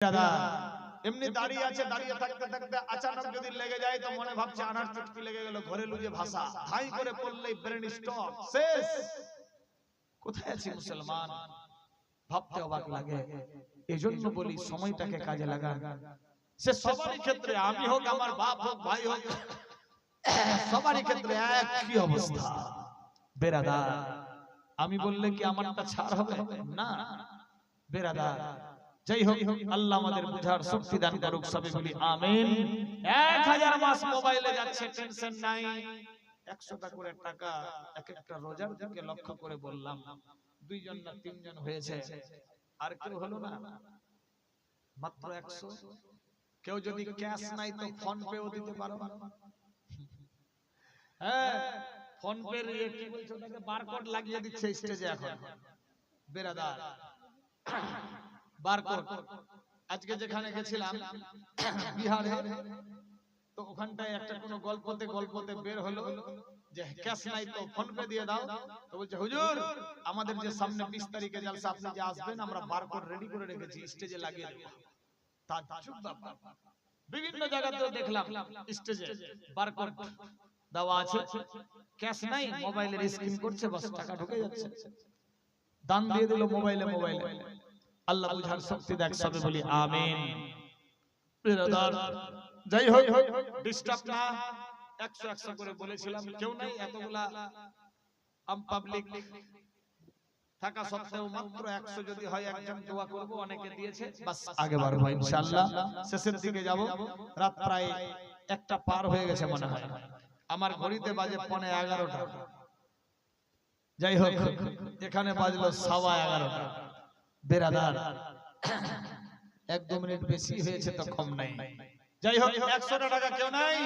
দাদা। এমনি দাঁড়িয়ে আছে দাঁড়িয়ে থাকতে থাকতে আচানক যদি লেগে যায় তো মনে ভাবছে আনার চুটকি লেগে গেল ঘরে লুজে ভাষা। ধাই করে পড়লেই ব্রেন স্টপ। শেষ। কোথায় আছি মুসলমান? ভাবতে অবাক লাগে। এজন্য বলি সময়টাকে কাজে লাগা সে সবারই ক্ষেত্রে আমি হোক আমার বাপ হোক ভাই হোক সবারই ক্ষেত্রে একই অবস্থা? বেরাদার আমি বললে কি আমারটা ছাড় হবে? না। বেরাদার যাই হোক আল্লাহ আমাদের বুঝার শক্তি দান করুক সবে বলি আমিন। এক হাজার মাস মোবাইলে যাচ্ছে টেনশন নাই। একশোটা করে টাকা এক একটা রোজার দিকে লক্ষ্য করে বললাম দুইজন না তিনজন হয়েছে। আর কেউ হলো না। মাত্র একশো। কেউ যদি ক্যাশ নাই তো ফোন পেও দিতে পারো। হ্যাঁ ফোন পে ইয়ে কি বলছো বারকোড লাগিয়ে দিচ্ছে স্টেজে এখন। বেরাদার। আজকে যেখানে গেছিলাম বিহারে তো ওখানটায় একটা কোনো গল্পতে গল্পতে বের হলো যে ক্যাশ নাই তো ফোন পে দিয়ে দাও। তো বলছে হুজুর আমাদের যে সামনে বিশ তারিখে জালসা আপনি যে আসবেন আমরা বারকোড রেডি করে রেখেছি স্টেজে লাগিয়ে দেবো। তাজ্জুব ব্যাপার। বিভিন্ন জায়গাতে দেখলাম স্টেজে বারকোড দেওয়া আছে। ক্যাশ নাই মোবাইলের স্ক্রিন করছে বাস টাকা ঢুকে যাচ্ছে। দান দিয়ে দিল মোবাইলে মোবাইলে। আল্লাহ বুঝার শক্তি দেখ সবে বলি আমিন। যাই হোক ডিস্টার্ব না একশো একশো করে বলেছিলাম কেউ নাই এতগুলা আম পাবলিক থাকা সত্ত্বেও মাত্র একশো যদি হয় একজন দোয়া করব অনেকে দিয়েছে। বাস আগে বাড়বো ইনশাআল্লাহ শেষের দিকে যাব। রাত প্রায় একটা পার হয়ে গেছে মনে হয়। আমার ঘড়িতে বাজে পনে এগারোটা। যাই হোক এখানে বাজলো সাওয়া এগারোটা। বেরাদার। এক দু মিনিট বেশি হয়েছে তো কম নাই। যাই হোক, একশোটা টাকা কেউ নাই?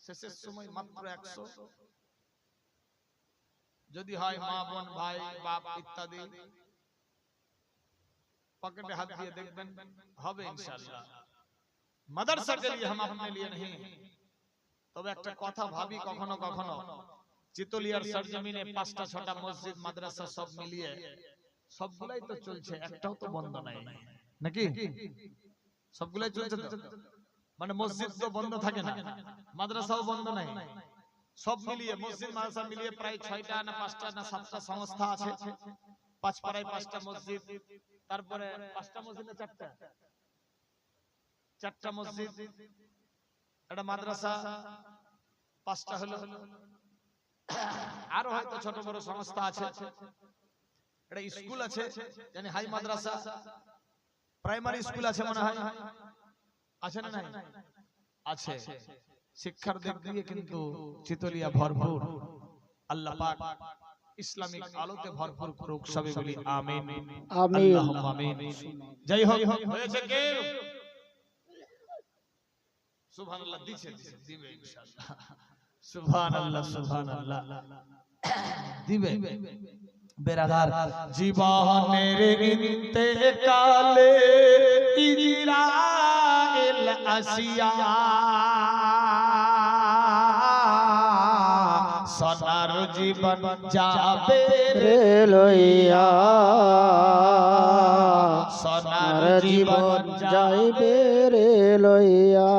শেষের সময় মাত্র একশো। যদি হয় মা, বোন, ভাই, বাপ ইত্যাদি। পকেটে হাত দিয়ে দেখবেন, হবে ইনশাআল্লাহ। মাদারসা কে লিয়ে হাম লিয়ে नहीं তবে একটা কথা ভাবি কখনো কখনো চিতলিয়ার সরজমিনে পাঁচটা ছটা মসজিদ মাদ্রাসা সব মিলিয়ে সবগুলাই তো চলছে একটাও তো বন্ধ নাই। নাকি? সবগুলাই চলছে মানে মসজিদ তো বন্ধ থাকে না মাদ্রাসাও বন্ধ নাই। সব মিলিয়ে মসজিদ মাদ্রাসা মিলিয়ে প্রায় ছয়টা না পাঁচটা না সাতটা সংস্থা আছে। পাঁচ পাড়ায় পাঁচটা মসজিদ। তারপরে পাঁচটা মসজিদ না চারটা। চারটা। মসজিদ। একটা মাদ্রাসা পাঁচটা হলো আরও হয়তো ছোট বড় সংস্থা আছে। একটা স্কুল আছে জানি হাই মাদ্রাসা। প্রাইমারি স্কুল আছে মনে হয়। আছে না নাই? আছে। শিক্ষার দিক দিয়ে কিন্তু চিতলিয়া ভরপুর। আল্লাহ পাক ইসলামিক আলোতে ভরপুর করুক সবে বলি আমিন। আমিন। আমিন। যাই হোক হয়েছে কে? সুবহানাল্লাহ দিছে। দিবে ইনশাআল্লাহ। দিবে। বেরাদার জীবনের ইন্তেকালে ইজরাইল আসিয়া সোনার জীবন যাবে রে লইয়া। সোনার জীবন জীবন যাইবে রে লইয়া।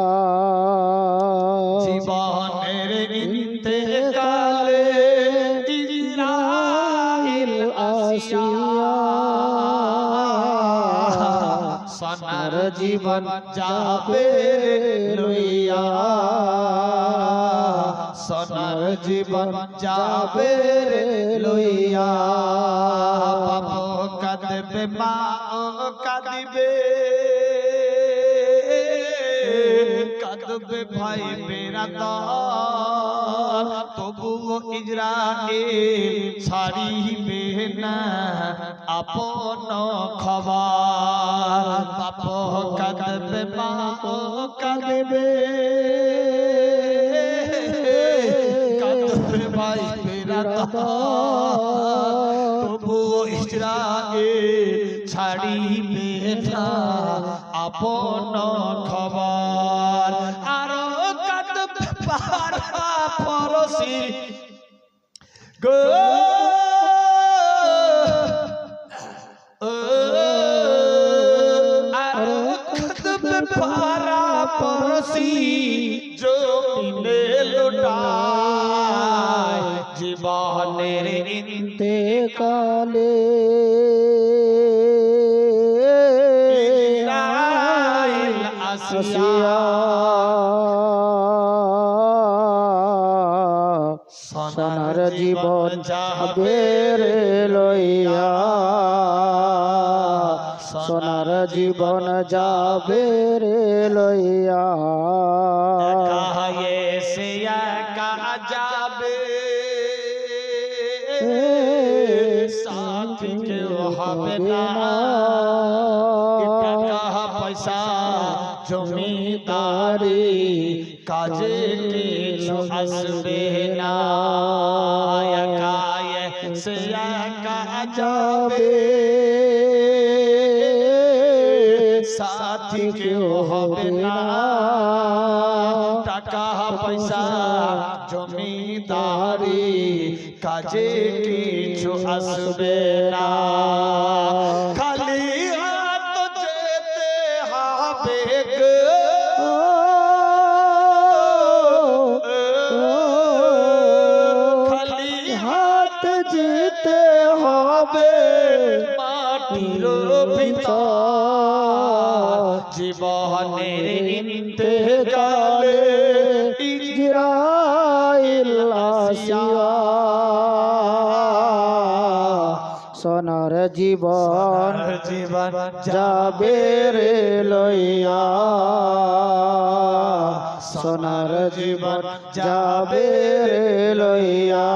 জীবন যাবে লইয়া। সোনার জীবন যাবে লইয়া। বাপ কাঁদবে, মা কাঁদিবে। কাঁদবে ভাই মেরা তবুও ইজরাইল ছাড়িবে না, আপন খবর। বাপ কাঁদবে মা কাঁদবে কাঁদবে ভাই মেরা তবুও ইজরাইল ছাড়িবে না আপন খবর আরও কাঁদবে পারা পরশি গো খুশি জমিনে লোটায় জীবনের ইন্তে কালে আসিয়া সোনার জীবন যাবে রে লইয়া সোনার জীবন যাবে রে লইয়া। কায়ে সে একা যাবে। সাথী কেউ হবে না। টাকা পয়সা জমিদারি কাজে কিছু আসবে। যাবে। সাথী কেউ হবে না। টাকা পয়সা জমিদারি কাজে কিছু আসবে না। সোনার জীবন জীবন যাবে রে লইয়া। সোনার জীবন যাবে রে লইয়া।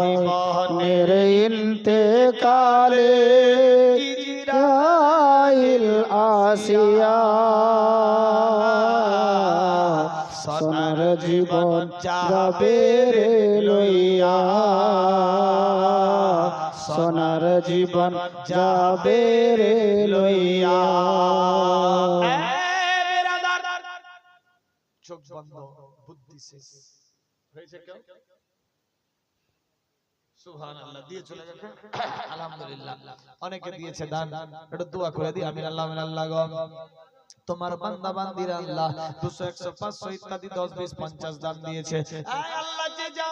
জীবনের ইনতে কালে ইজরাইল আসিয়া। সোনার জীবন যাবে রে লইয়া সোনার জীবন যাবে রে লইয়া। চোখ বন্ধ বুদ্ধি শেষ। হয়েছে কেউ? সুবহানাল্লাহ দিয়ে চলে গেছে আলহামদুলিল্লাহ। অনেকে দিয়েছে দান। একটু দোয়া করে দিই। আমিন আল্লাহ আল্লাহ তোমার বান্দা বান্দিরা আল্লাহ 200 100 500 ইত্যাদি 10 20 50 দান দিয়েছে। আল্লাহ।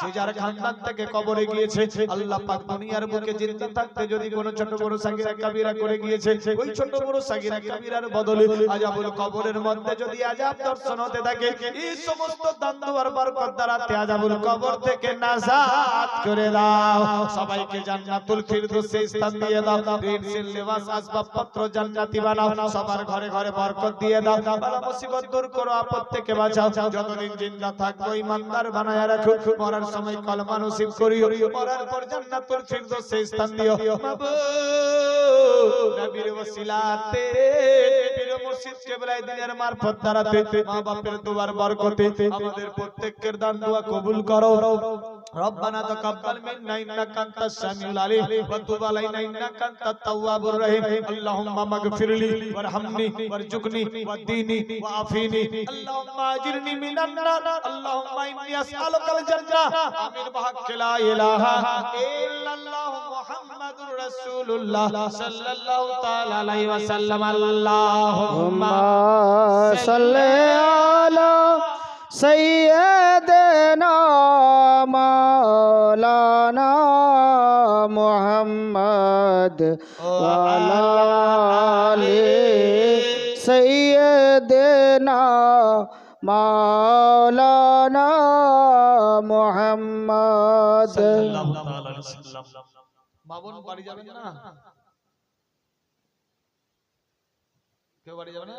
যে যার খানদান থেকে কবরে গিয়েছে আল্লাহ পাক দুনিয়ার বুকে জিন্দা থাকতে যদি কোনো ছোট বড় সাগিরা কাবিরা করে গিয়েছে ওই ছোট বড় সাগিরা কাবিরার বদলে আজাবুল কবরের মধ্যে যদি আজাব দর্শন হতে থাকে এই সমস্ত দান দুয়ার বরকত দ্বারা আজাবুল কবর থেকে নাজাত করে দাও। সবাইকে জান্নাতুল ফিরদৌসে স্থান দিয়ে দাও। রিনসিল লিবাস আসবাবপত্র জান্নাতি বানাও। সবার ঘরে ঘরে বরকত দিয়ে দাও। বালা মুসিবত দূর করো আপদ থেকে বাঁচাও যতদিন জিন্দা থাকব ইমানদার বানায়া রাখো মরার সময় কলমা নসিব করিও। মরার পর জান্নাতুল ফিরদৌসে স্থান দিও। মাহবুব নবীর ওসিলাতে পীর মুর্শিদ কেবলাই দিনের মারফত দ্বারাতে মা বাপের দুয়ার বরকতে আমাদের প্রত্যেকের দান দোয়া কবুল করো। ربنا تقبل منا انك انت السميع العليم وتب علينا انك انت التواب الرحيم اللهم اغفر لي وارحمني وارزقني واهدني وعافني اللهم اجرني من النار اللهم اني اسالك الجنه امين بحق لا اله الا الله محمد رسول الله صلى الله تعالى عليه وسلم اللهم اللهم صل على سيدنا না মালানা মোহাম্মদ সৈয়দেনা মালানা মোহাম্মদ। বাবন বাড়ি যাবেন না? কেউ বাড়ি যাবে না?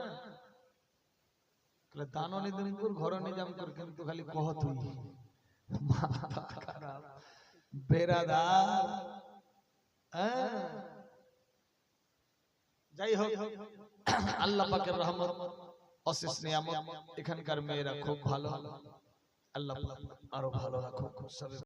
নিদিনপুর ঘর কিন্তু খালি কহ তুই হ্যাঁ। যাই হোক, আল্লাহ পাকের রহমত, অশেষ নিয়ামত, এখানকার মেয়েরা খুব ভালো। আল্লাহ আরও ভালো রাখুক। সবে